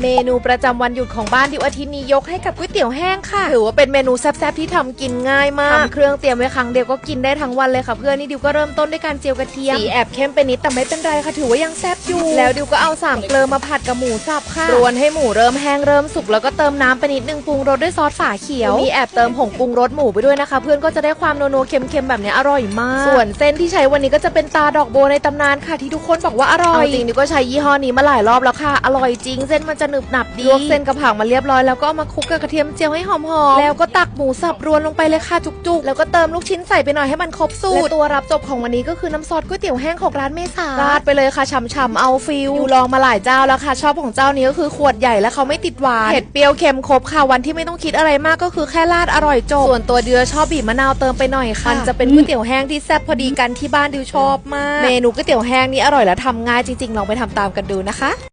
เมนูประจำวันหยุดของบ้านดิวอาทิตย์นี้ยกให้กับก๋วยเตี๋ยวแห้งค่ะถือว่าเป็นเมนูแซ่บๆที่ทำกินง่ายมากทำเครื่องเตรียมไว้ครั้งเดียวก็กินได้ทั้งวันเลยค่ะเพื่อนนี่ดิวก็เริ่มต้นด้วยการเจียวกระเทียมสีแอบเข้มไปนิดแต่ไม่เป็นไรค่ะถือว่ายังแซ่บอยู่ แล้วดิวก็เอาสามเกลือมาผัดกับหมูสับค่ะรวนให้หมูเริ่มแห้งเริ่มสุกแล้วก็เติมน้ำไปนิดนึงปรุงรสด้วยซอสฝาเขียวมีแอบเติมผงปรุงรสหมูไปด้วยนะคะ เพื่อนก็จะได้ความนัวๆเค็มๆแบบนี้อร่อยมาก ส่วนเส้นที่ใช้วันนี้ก็จะเป็นตาดอกโบในตำนานค่ะที่ทุกคนบอกว่าอร่อยจริงดิวก็ใช้ยี่ห้อนี้มาหลายรอบแล้วค่ะอร่อยจริงเส้นมันจะหนึบหนับดีลวกเส้นกับผักมาเรียบร้อยแล้วก็เอามาคลุกกับกระเทียมเจียวให้หอมๆแล้วก็ตักหมูสับรวนลงไปเลยค่ะจุกๆ แล้วก็เติมลูกชิ้นใส่ไปหน่อยให้มันครบสูตรและตัวรับจบของวันนี้ก็คือน้ำซอสก๋วยเตี๋ยวแห้งของร้านเมษาราดไปเลยค่ะฉ่ำๆเอาฟิลอยู่ลองมาหลายเจ้าแล้วค่ะ ชอบของเจ้านี้ก็คือขวดใหญ่และเขาไม่ติดหวานเผ็ดเปรี้ยวเค็มครบค่ะวันที่ไม่ต้องคิดอะไรมากก็คือแค่ราดอร่อยจบส่วนตัวเดือชอบบีบมะนาวเติมไปหน่อยค่ะมันจะเป็นก๋วยเตี๋ยวแห้งที่แซ่บพอดีกันที่บ้านดิวชอบมาก เมนูก๋วยเตี๋ยวแห้งนี้อร่อยและทำง่ายจริงๆลองไปทำตามกันดูนะคะ